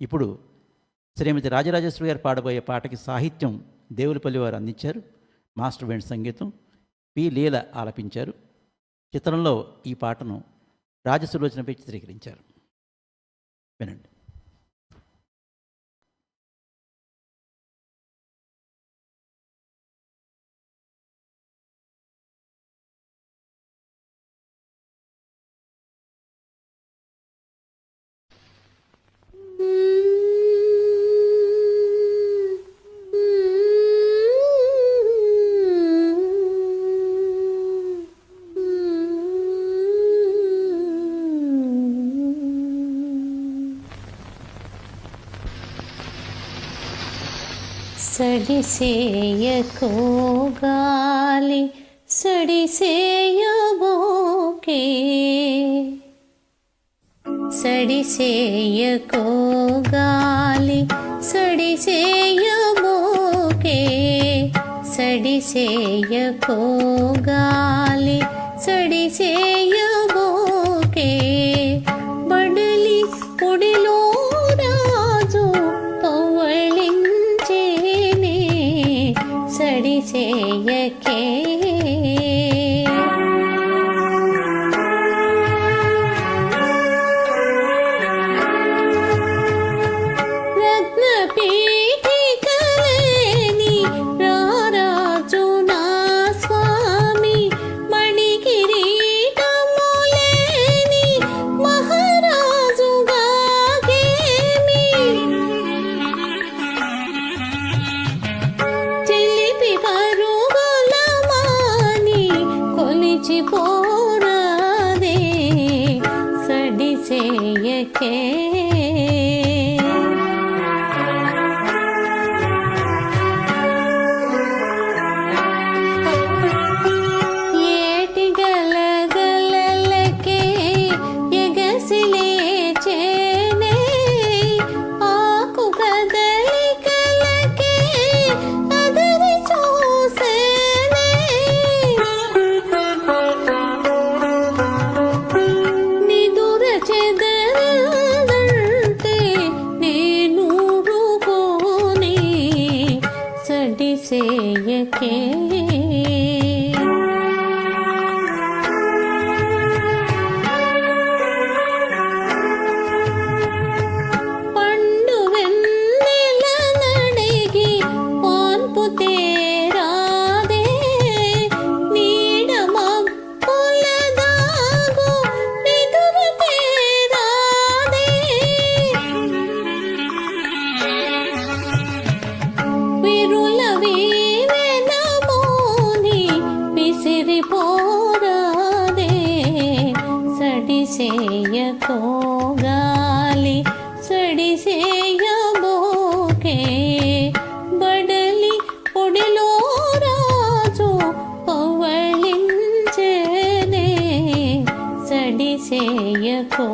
ఇప్పుడు శ్రీమతి రాజరాజేశ్వరి గారు పాడబోయే పాటకి సాహిత్యం దేవులపల్లి వారు అందించారు మాస్టర్ వెండి సంగీతం పి. లీల ఆలపించారు. చిత్రంలో ఈ పాటను రాజసులోచనపై చిత్రీకరించారు వినండి. సడిసేయకోగాలి సడిసేయబోకే సడిసేయకోగాలి సడిసేయబోకే సడిసేయకోగాలి que போராதே சடி செய்யக்கே ಸೇಯಕೆ చేసేయబోకే బడలి పొడిలో రాజు పవ్వళించనే సడి చేయకో